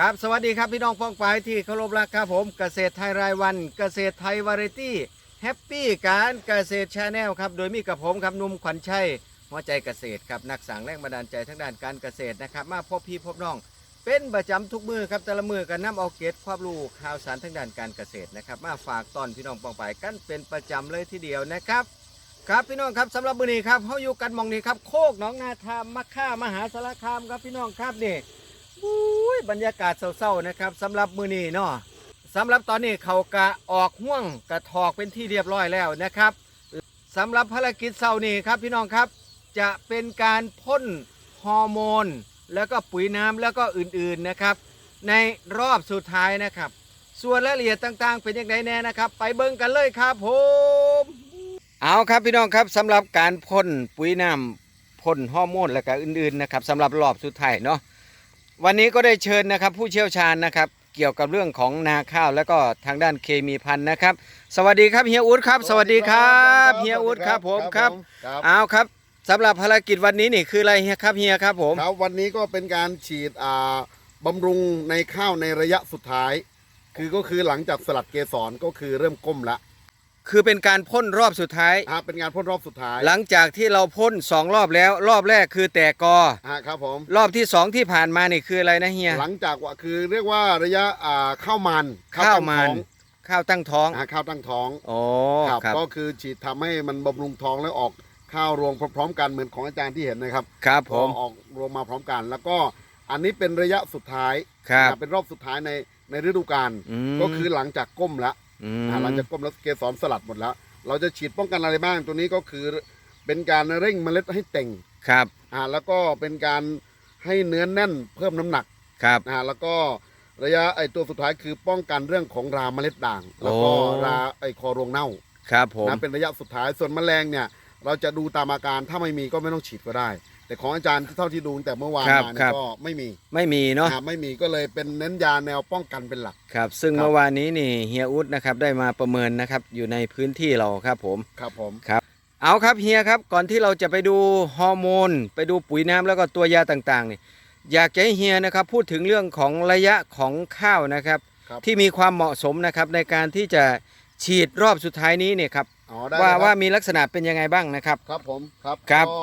ครับสวัสดีครับพี่น้องป้องปที่เคารพรักครับผมเกษตรไทยรายวัน เกษตรไทยวาไรตี้แฮปปี้การเกษตรชาแนลครับโดยมีกับผมครับนุ่มขวัญชัยหัวใจเกษตรครับนักสั่งแรงบันดาลใจทั้งด้านการเกษตรนะครับมาพบพี่พบน้อง เป็นประจำทุกมือครับแต่ละมือกันนำเอาเกตความรู้ข่าวสารทั้งด้านการเกษตรนะครับมาฝากตอนพี่น้องปองปกันเป็นประจำเลยทีเดียวนะครับครับพี่น้องครับสำหรับมือนี้ครับเขาอยู่กันมองนี้ครับโคกหนองนาทามมะค่ามหาสารคามครับพี่น้องครับนี่ อุ้ยบรรยากาศเศร้าๆนะครับสำหรับมือนี้เนาะสำหรับตอนนี้เขากะออกห่วงกระถอกเป็นที่เรียบร้อยแล้วนะครับสำหรับภารกิจเศร้านี้ครับพี่น้องครับจะเป็นการพ่นฮอร์โมน แล้วก็ปุ๋ยน้ำแล้วก็อื่นๆนะครับ ในรอบสุดท้ายนะครับ ส่วนรายละเอียดต่างๆ เป็นยังไงแน่นะครับ ไปเบิ่งกันเลยครับผมเอาครับพี่น้องครับสำหรับการพ่นปุ๋ยน้ำพ่นฮอร์โมนแล้วก็อื่นๆนะครับสำหรับรอบสุดท้ายเนาะ วันนี้ก็ได้เชิญนะครับผู้เชี่ยวชาญนะครับ เกี่ยวกับเรื่องของนาข้าว แล้วก็ทางด้านเคมีพันธุ์นะครับ สวัสดีครับเฮียอุดครับ สวัสดีครับเฮียอุดครับผมครับครับ เอาครับสำหรับภารกิจวันนี้นี่คืออะไรเฮียครับเฮียครับผม ครับวันนี้ก็เป็นการฉีดอ่าบำรุงในข้าวในระยะสุดท้าย คือก็คือหลังจากสลัดเกสรก็คือเริ่มก้มละ คือเป็นการพ่นรอบสุดท้าย อ่าเป็นงานพ่นรอบสุดท้ายหลังจากที่เราพ่นสองรอบแล้ว รอบแรกคือแตกกอ อ่าครับผมรอบที่สองที่ผ่านมานี่คืออะไรนะเฮียหลังจากว่าคือเรียกว่าระยะอ่าข้าวมันข้าวตั้งมันท้องข้าวตั้งท้องอ่าข้าวตั้งท้องโอ้ครับครับก็คือฉีดทำให้มันบำรุงท้องแล้วออกข้าวรวงพร้อมๆกันเหมือนของอาจารย์ที่เห็นนะครับครับผมก็ออกรวงมาพร้อมกัน แล้วก็อันนี้เป็นระยะสุดท้ายครับ นะเป็นรอบสุดท้ายในในฤดูกาลอืมก็คือหลังจากก้มละ อืมอ่าหลังจากก้มแล้วเกสรสลัดหมดแล้ว เราจะฉีดป้องกันอะไรบ้างตัวนี้ก็คือเป็นการเร่งเมล็ดให้เต่งครับอ่าแล้วก็เป็นการให้เนื้อแน่นเพิ่มน้ำหนักครับอ่าแล้วก็ระยะไอตัวสุดท้ายคือป้องกันเรื่องของราเมล็ดด่าง แล้วก็โอ้ ราไอคอรวงเน่าครับผมนะเป็นระยะสุดท้ายส่วนแมลงเนี่ย เราจะดูตามอาการถ้าไม่มีก็ไม่ต้องฉีดก็ได้ แต่ของอาจารย์เท่าที่ดูตั้งแต่เมื่อวานครับมาคเนี่รัยบ ก็ไม่มีไม่มีเนาะอ่าไม่มีก็เลยเป็นเน้นยาแนวป้องกันเป็นหลัก ครับ ซึ่งครับ เมื่อวานนี้นี่เฮียอุดนะครับได้มาประเมินนะครับอยู่ในพื้นที่เราครับผม ครับผม เอาครับเฮียครับก่อนที่เราจะไปดูฮอร์โมน ไปดูปุ๋ยน้ำแล้วก็ตัวยาต่างๆนี่อยากจะให้เฮียนะครับพูดถึงเรื่องของระยะของข้าวนะครับ ครับ ที่มีความเหมาะสมนะครับในการที่จะฉีดรอบสุดท้ายนี้เนี่ยครับอ๋อได้ว่าเลยครับ ว่ามีลักษณะเป็นยังไงบ้างนะครับ ครับผมครับครับ ก็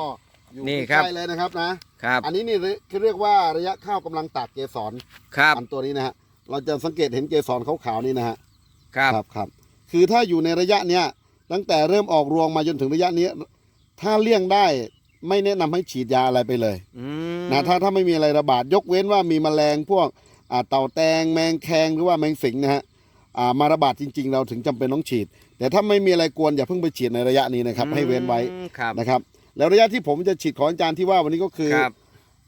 อยู่นี่นี่ครับ ใกล้เลยนะครับนะครับ อันนี้นี่คือเรียกว่าระยะข้าวกำลังตากเกสรครับอันตัวนี้นะฮะเราจะสังเกตเห็นเกสรขาวๆนี่นะฮะครับครับ คือถ้าอยู่ในระยะเนี้ยตั้งแต่เริ่มออกรวงมาจนถึงระยะนี้ ถ้าเลี่ยงได้ไม่แนะนำให้ฉีดยาอะไรไปเลย อืมนะถ้าถ้าไม่มีอะไรระบาดยกเว้นว่ามีแมลงพวกอ่าเต่าแตงแมงแคงหรือว่าแมงสิงนะฮะอ่ามาระบาดจริง ๆ เราถึงจำเป็นต้องฉีด แต่ถ้าไม่มีอะไรกวนอย่าเพิ่งไปฉีดในระยะนี้นะครับ ให้เว้นไว้อืมครับนะครับ แล้วระยะที่ผมจะฉีดของอาจารย์ที่ว่าวันนี้ก็คือครับ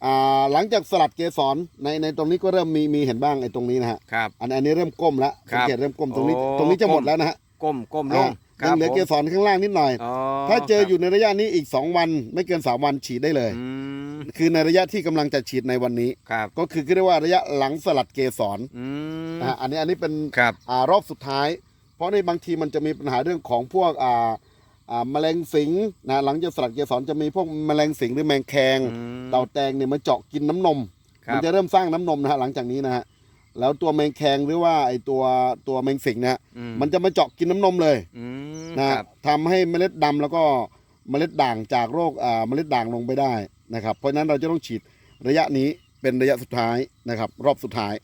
อ่าหลังจากสลัดเกสรในในตรงนี้ก็เริ่มมีมีเห็นบ้างไอ้ตรงนี้นะฮะครับ อันอันนี้เริ่มก้มแล้วครัสับงเกตเริ่มก้มตรงนี้ โอ้ตรงนี้จะหมดก้ม แล้วนะฮะก้มก้มลงอ่าคยัรับงเหลือผมเกสรข้างล่างนิดหน่อย อ๋อถ้าเจอครับอยู่ในระยะนี้อีก 2 วันไม่เกิน 3 วันฉีดได้เลย อืมคือในระยะที่กำลังจะฉีดในวันนี้ ครับก็คือเรียกว่าระยะหลังสลัดเกสรอืมนะฮะอันนี้อันนี้เป็น ครับ อ่ารอบสุดท้าย เพราะในบางทีมันจะมีปัญหาเรื่องของพวกอ่าอ่า แมลงสิงนะหลังจากสลัดเกสรจะมีพวกแมลงสิงหรือแมงแคงอืมเต่าแตงเนี่ยมันเจาะกินน้ำนมครับมันจะเริ่มสร้างน้ำนมนะฮะหลังจากนี้นะฮะแล้วตัวแมงแคงหรือว่าไอตัวตัวแมงสิงนะฮะอืมันจะมาเจาะกินน้ำนมเลยอืมนะครับทำให้เมล็ดดำแล้วก็เมล็ดด่างจากโรคอ่าเมล็ดด่างลงไปได้นะครับ เพราะฉะนั้นเราจะต้องฉีดระยะนี้เป็นระยะสุดท้ายนะครับ รอบสุดท้าย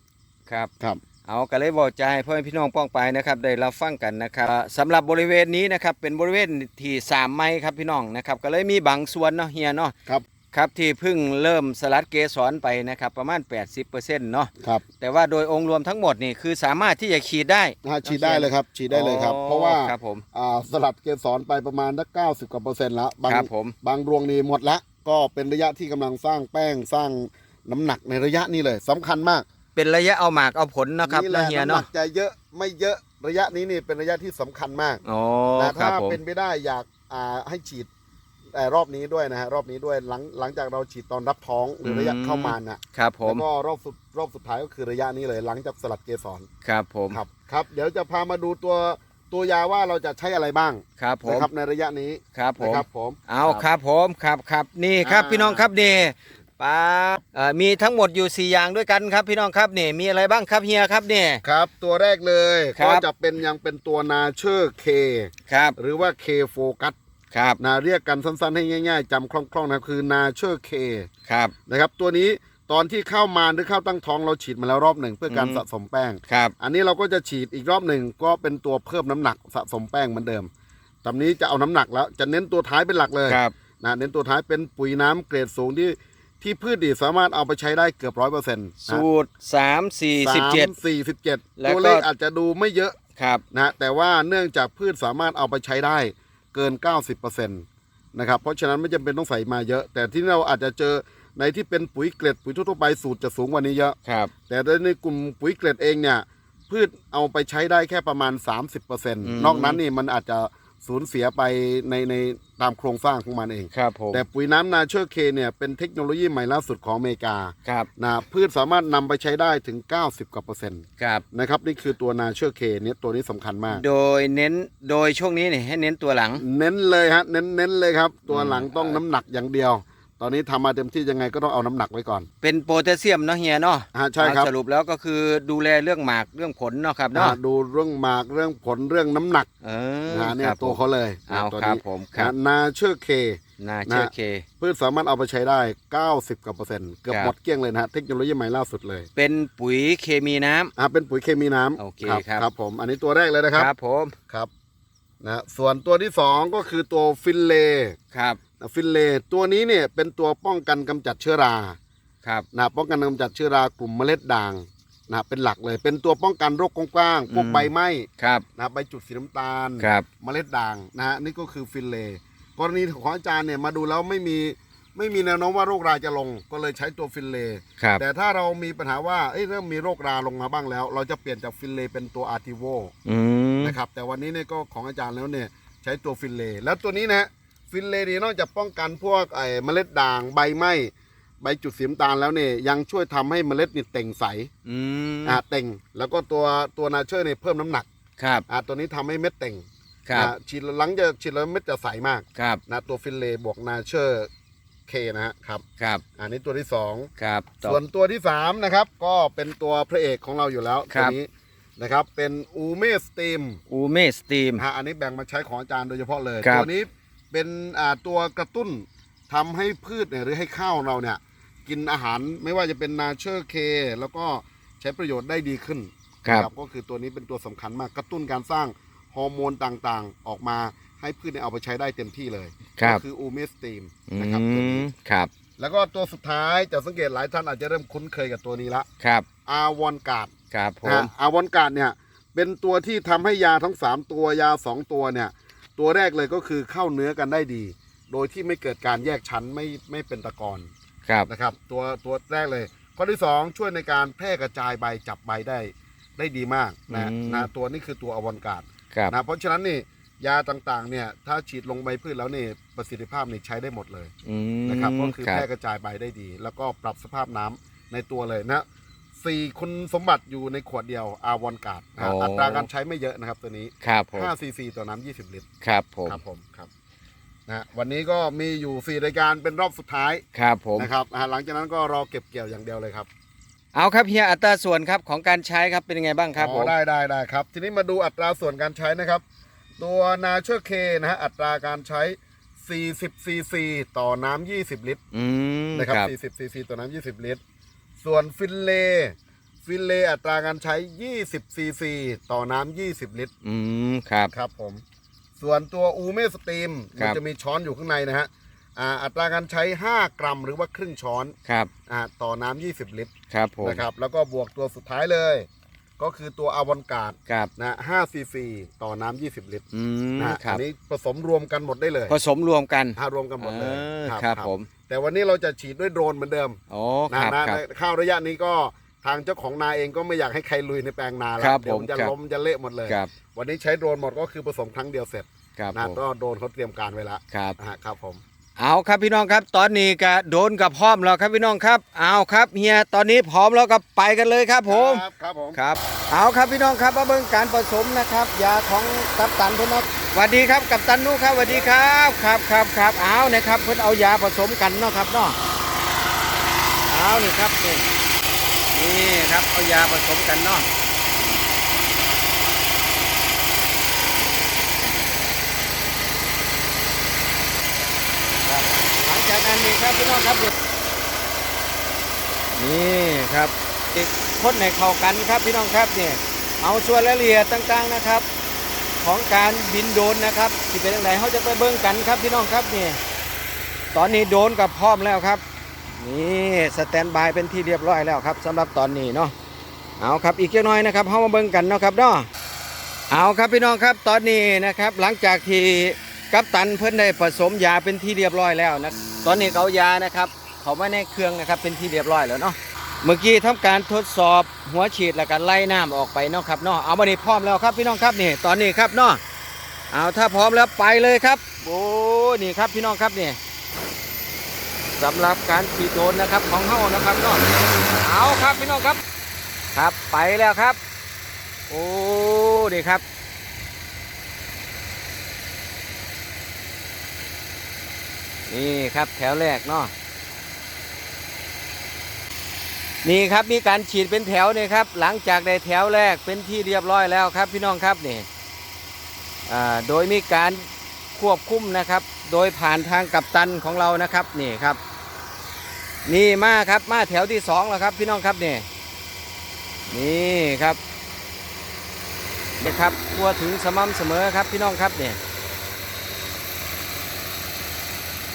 ครับครับ เอาก็เลยบอกใจให้พ่อแม่พี่น้องป้องไปนะครับได้รับฟังกันนะครับอ่าสำหรับบริเวณนี้นะครับเป็นบริเวณที่สามไม้ครับพี่น้องนะครับก็เลยมีบางส่วนเนาะเฮียเนาะครับครับที่เพิ่งเริ่มสลัดเกสรไปนะครับประมาณ 80%เนาะครับแต่ว่าโดยองค์รวมทั้งหมดนี่คือสามารถที่จะขีดได้นะฮะฉีดได้เลยครับฉีดได้เลยครับอ๋อเพราะว่าครับผมอ่าสลัดเกสรไปประมาณสักเก้าสิบกว่าเปอร์เซ็นต์แล้วบางครับผมบางรวงนี่หมดละก็เป็นระยะที่กำลังสร้างแป้งสร้างน้ำหนักในระยะนี้เลยสำคัญมาก เป็นระยะเอาหมากเอาผลนะครับแหเนาะละเฮียน้ำหนัเนาะกจะเยอะไม่เยอะระยะนี้นี่เป็นระยะที่สำคัญมากอ๋อนะครัถ้าบผมเป็นไปได้อยากอ่าให้ฉีดแต่รอบนี้ด้วยนะฮะรอบนี้ด้วยหลังหลังจากเราฉีดตอนรับท้องหรือระยะเข้ามาน่ะครับผแล้วมก็รอบสุดรอบสุดท้ายก็คือระยะนี้เลย หลังจากสลัดเกสรครับผมครับครับ เดี๋ยวจะพามาดูตัวตัวยาว่าเราจะใช้อะไรบ้างครับผมนะครับในระยะนี้ครับผนะม ครับผม เอาครับผมครับครับนี่ครับอ่าพี่น้องครับนี่ ป้าเอ่อมีทั้งหมดอยู่ 4 อย่างด้วยกันครับพี่น้องครับนี่มีอะไรบ้างครับเฮียครับเนี่ย ครับ ตัวแรกเลยครับก็จะเป็นยังเป็นตัวนาเชอร์เคครับหรือว่าเคโฟกัสครับนะเรียกกันสั้นๆให้ง่ายๆจำคล่องๆนะคือนาเชอร์เคครับ นะครับตัวนี้ตอนที่เข้ามาหรือเข้าตั้งท้องเราฉีดมาแล้วรอบหนึ่งเพื่อการอืม สะสมแป้ง ครับ อันนี้เราก็จะฉีดอีกรอบหนึ่งก็เป็นตัวเพิ่มน้ำหนักสะสมแป้งเหมือนเดิมตอนนี้จะเอาน้ำหนักแล้วจะเน้นตัวท้ายเป็นหลักเลยครับ นะเน้นตัวท้ายเป็นปุ๋ยน้ำเกรดสูงที่ ที่พืชดีสามารถเอาไปใช้ได้เกือบร้อยเปอร์เซ็นต์สูตร3 4สี่สิบเจ็ดแล้วก็ตัวเลขอาจจะดูไม่เยอะ17ครับนะแต่ว่าเนื่องจากพืชสามารถเอาไปใช้ได้เกิน 90%นะครับเพราะฉะนั้นไม่จำเป็นต้องใส่มาเยอะ แต่ที่เราอาจจะเจอในที่เป็นปุ๋ยเกล็ดปุ๋ยทั่วๆไปสูตรจะสูงกว่านี้เยอะครับแต่ในกลุ่มปุ๋ยเกล็ดเองเนี่ยพืชเอาไปใช้ได้แค่ประมาณ 30%นอกนั้นนี่มันอาจจะ สูญเสียไปในในตามโครงสร้างของมันเอง ครับผม แต่ปุ๋ยน้ำนาเชอร์เคเนี่ยเป็นเทคโนโลยีใหม่ล่าสุดของอเมริกาครับ นะพืชสามารถนำไปใช้ได้ถึง 90กว่าเปอร์เซ็นต์ครับ นะครับ นี่คือตัวนาเชอร์เคเนี่ยตัวนี้สำคัญมาก โดยเน้น โดยช่วงนี้เนี่ยให้เน้นตัวหลัง เน้นเลยฮะเน้นเน้นเลยครับ ตัวอืมหลังต้องน้ำหนักอย่างเดียว ตอนนี้ทำมาเต็มที่ยังไงก็ต้องเอาน้ำหนักไว้ก่อน เป็นโพแทสเซียมเนาะเฮียเนาะฮะใช่ครับเอาสรุปแล้วก็คือดูแลเรื่องหมากเรื่องผลเนาะครับอ่าเนาะดูเรื่องหมากเรื่องผลเรื่องน้ำหนักเออนะเนี่ยครับตัวผมเขาเลยเอาตัวครับนี้ผมครับนาเชอร์เค น่าเชื่อนะ เค พืชสามารถเอาไปใช้ได้ 90กว่าเปอร์เซ็นต์เกือบครับ หมดเกลี้ยงเลยนะฮะเทคโนโลยีใหม่ล่าสุดเลยเป็นปุ๋ยเคมีน้ำ อ่าเป็นปุ๋ยเคมีน้ำโอเคครับ ครับครับผมอันนี้ตัวแรกเลยนะครับผมครับนะส่วนตัวที่สองก็คือตัวฟินเล ครับ ฟินเลตัวนี้เนี่ยเป็นตัวป้องกันกำจัดเชื้อราครับนะป้องกันกำจัดเชื้อรากลุ่มเมล็ดด่างนะเป็นหลักเลย เป็นตัวป้องกันโรคกว้างๆพวกอืมใบไหม้ครับนะใบจุดสีน้ำตาลครับเมล็ดด่างนะฮะนี่ก็คือฟินเลกรณีของอาจารย์เนี่ยมาดูแล้วไม่มีไม่มีแนวโน้มว่าโรคราจะลง ก็เลยใช้ตัวฟินเลครับแต่ถ้าเรามีปัญหาว่าเอ้ยเริ่มมีโรคราลงมาบ้างแล้ว เราจะเปลี่ยนจากฟินเลเป็นตัวอาร์ติโวอืมนะครับแต่วันนี้เนี่ยก็ของอาจารย์แล้วเนี่ยใช้ตัวฟินเลแล้วตัวนี้นะฮะ ฟินเลนี่นอกจากป้องกันพวกไอ้เมล็ดด่างใบไหม้ใบจุดสีน้ำตาลแล้วเนี่ยยังช่วยทำให้เมล็ดนี่เต่งใสอืมอ่าเต่ง แล้วก็ตัวตัวนาเชอร์เนี่ยเพิ่มน้ำหนักครับอ่าตัวนี้ทำให้เม็ดเต่งครับอ่าฉีดหลังจะฉีดแล้วเม็ดจะใสมากครับนะตัวฟินเลบวกนาเชอร์เคนะฮะครับครับอันนี้ตัวที่สอง ครับต่อ ส่วนตัวที่สามนะครับ ก็เป็นตัวพระเอกของเราอยู่แล้วคตัรัวบ นี้นะครับเป็นอูเมสตีมอูเมสตีม ฮะอันนี้แบ่งมาใช้ของอาจารย์โดยเฉพาะเลย ครับ ตัวนี้ เป็นอ่าตัวกระตุ้นทำให้พืชเนี่ยหรือให้ข้าวเราเนี่ยกินอาหารไม่ว่าจะเป็นนาเชอร์เค แล้วก็ใช้ประโยชน์ได้ดีขึ้นครับนะก็คือตัวนี้เป็นตัวสำคัญมากกระตุ้นการสร้างฮอร์โมนต่างๆ ออกมาให้พืชเนี่ยเอาไปใช้ได้เต็มที่เลยครับก็คืออูเมสตีมอืนะครับตัวมนี้ครับ แล้วก็ตัวสุดท้ายจะสังเกตหลายท่านอาจจะเริ่มคุ้นเคยกับตัวนี้ละครับอาวอนการ์ดครับผนะมฮะอาวอนการ์ดเนี่ยเป็นตัวที่ทำให้ยาทั้ง 3 ตัวยา 2 ตัวเนี่ย ตัวแรกเลยก็คือเข้าเนื้อกันได้ดี โดยที่ไม่เกิดการแยกชั้นไม่ไม่เป็นตะกอนครับนะครับ ตัวตัวแรกเลย ข้อที่ 2 ช่วยในการแพร่กระจายใบจับใบได้ได้ดีมากนะอืม นะตัวนี้คือตัวอวอนการ์ดครับนะเพราะฉะนั้นนี่ยาต่างๆเนี่ยถ้าฉีดลงใบพืชแล้วนี่ประสิทธิภาพนี่ใช้ได้หมดเลย อืมนะครับก็คือรับแพร่กระจายใบได้ดี แล้วก็ปรับสภาพน้ำในตัวเลยนะ สี่คุณสมบัติอยู่ในขวดเดียวอาวอนการ์ดนะอัตราการใช้ไม่เยอะนะครับตัวนี้ครับผม5ซีซีต่อน้ำ20 ลิตรครับผมครับผมครับนะวันนี้ก็มีอยู่ 4 รายการเป็นรอบสุดท้ายครับผม นะครับอ่าหลังจากนั้นก็รอเก็บเกี่ยวอย่างเดียวเลยครับเอาครับเฮียอัตราส่วนครับของการใช้ครับเป็นยังไงบ้างครับอ๋ผอมได้ได้ได้ครับ ทีนี้มาดูอัตราส่วนการใช้นะครับ ตัวนาเชอร์เคนะฮะอัตราการใช้ 40ซีซีต่อน้ำ20 ลิตรอืมนะครับครับ40ซีซีต่อน้ำ20 ลิตร ส่วนฟินเล ฟินเลอัตราการใช้ 20ซีซีต่อน้ำ20 ลิตร อืมครับ ครับผม ส่วนตัวอูเมสตีมครัมันบ จะมีช้อนอยู่ข้างในนะฮะอ่าอัตราการใช้ 5 กรัมหรือว่าครึ่งช้อนครับอ่าต่อน้ำ20 ลิตรครับผมนะครับ แล้วก็บวกตัวสุดท้ายเลย ก็คือตัวอาวอนการ์ดครับนะ5ซีซีต่อน้ำ20ลิตรอืมนะฮะครัอับนนี้ผสมรวมกันหมดได้เลยผสมรวมกันอ่ารวมกันหมดเลยเออครับผมแต่วันนี้เราจะฉีดด้วยโดรนเหมือนเดิมโอ้นะครับครับนะข้าวระยะนี้ก็ทางเจ้าของนาเองก็ไม่อยากให้ใครลุยในแปลงนาแล้ครัวบเดี๋ยวผมจะครับ ล้มจะเละหมดเลย ครับวันนี้ใช้โดรนหมดก็คือผสมครั้งเดียวเสร็จครับนะผมก็โดรนเขาเตรียมการไว้แล้วครับ นะฮะครับผม เอาครับพี่น้องครับ ตอนนี้ก็โดนกับพร้อมแล้วครับพี่น้องครับ เอาครับเฮียตอนนี้พร้อมแล้วก็ไปกันเลยครับผมครับครับผมครับ เอาครับพี่น้องครับมาเบิ่งการผสมนะครับยาของกัปตันเพิ่นเนาะสวัสดีครับกัปตันนุครับสวัสดีครับครับครับครับเอานะครับเพิ่นเอายาผสมกันเนาะครับเนาะเอานี่ครับนี่นี่ครับเอายาผสมกันเนาะครับันั้นนี่ครับพี่น้องครับ นี่ครับคนในเข้ากันครับพี่น้องครับเนี่ยเอาส่วนรายละเอียดต่างๆนะครับ ของการบินโดนนะครับที่เป็นอย่างไรเขาจะไปเบิ่งกันครับพี่น้องครับนี่ตอนนี้โดนกับพร้อมแล้วครับนี่สแตนบายเป็นที่เรียบร้อยแล้วครับสำหรับตอนนี้เนาะเอาครับอีกเล็กน้อยนะครับเข้ามาเบิ่งกันเนาะครับเนาะเอาครับพี่น้องครับตอนนี้นะครับ หลังจากที่ กัปตันเพิ่นได้ผสมยาเป็นที่เรียบร้อยแล้วนะตอนนี้เขายานะครับ เขาไมาในเครื่องนะครับเป็นที่เรียบร้อยแล้วเนาะเมื่อกี้ทำการทดสอบหัวฉีดแล้วก็ไล่น้ำออกไปเนาะครับเนาะเอามานี่พร้อมแล้วครับพี่น้องครับนี่ตอนนี้ครับเนาะเอาถ้าพร้อมแล้วไปเลยครับโอ้นี่ครับพี่น้องครับนี่สำหรับการฉีดโดนนะครับของเฮานะครับเนาะเอาครับพี่น้องครับ ครับไปแล้วครับ โอ้ดีครับ นี่ครับแถวแรกเนาะนี่ครับมีการฉีดเป็นแถวเนี่ยครับ หลังจากได้แถวแรกเป็นที่เรียบร้อยแล้วครับพี่น้องครับนี่โดยมีการควบคุมนะครับ โดยผ่านทางกัปตันของเรานะครับนี่ครับ นี่มาครับมาแถวที่สองแล้วครับพี่น้องครับนี่นี่ครับนี่ครับทั่วถึงสม่ำเสมอครับพี่น้องครับเนี่ย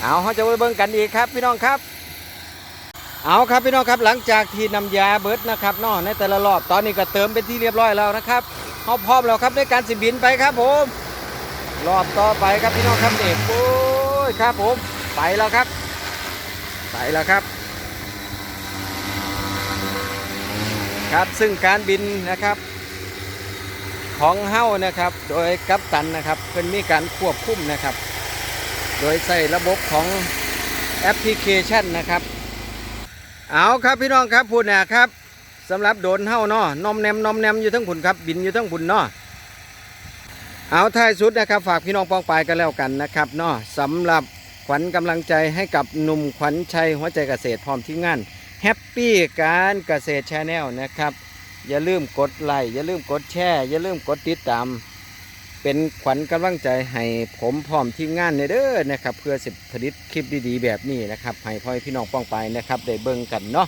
เอาเขาจะไปเบิ่งกันอีกครับพี่น้องครับ เอาครับพี่น้องครับหลังจากที่นำยาเบิดนะครับนอในแต่ละรอบตอนนี้ก็เติมเป็นที่เรียบร้อยแล้วนะครับเขาพร้อมแล้วครับในการสิบินไปครับผม รอบต่อไปครับพี่น้องครับเด็กโอ้ยครับผมไปแล้วครับ ไปแล้วครับ ครับซึ่งการบินนะครับของเฮ้านะครับ โดยกัปตันนะครับเพิ่นมีการควบคุมนะครับ โดยใส่ระบบของแอปพลิเคชันนะครับ เอาครับพี่น้องครับพูดนะครับสำหรับโดนเฮ้าเนาะนอมแนมนอมแนมอยู่ทั้งผุนครับบินอยู่ทั้งผุนเนาะเอาท้ายสุดนะครับ ฝากพี่น้องปองปายกันแล้วกันนะครับเนาะสำหรับขวัญกำลังใจให้กับหนุ่มขวัญชัยหัวใจเกษตรพร้อมที่งานแฮปปี้การเกษตรชาแนลนะครับ อย่าลืมกดไลค์อย่าลืมกดแชร์อย่าลืมกดติดตาม เป็นขวัญกำลังใจให้ผมพร้อมทีมงานในเด้อนะครับ เพื่อสิผลิตคลิปดีๆ แบบนี้นะครับให้พ่อพี่น้องป้องไปนะครับได้เบิ่งกันเนาะ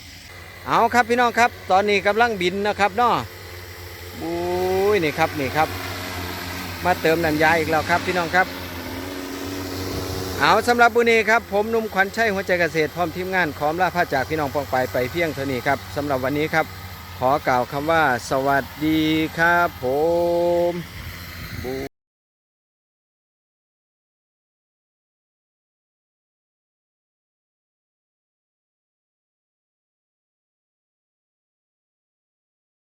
เอาครับพี่น้องครับ ตอนนี้กำลังบินนะครับเนาะบุ้ยนี่ครับนี่ครับ มาเติมน้ำยาอีกแล้วครับพี่น้องครับ เอาสำหรับบุนีครับ ผมนุ่มขวัญชัยหัวใจเกษตรพร้อมทีมงานขอมลาพาจากพี่น้องป้องไปไปเพียงเท่านี้ครับสำหรับวันนี้ครับ ขอกล่าวคำว่า สวัสดีครับผม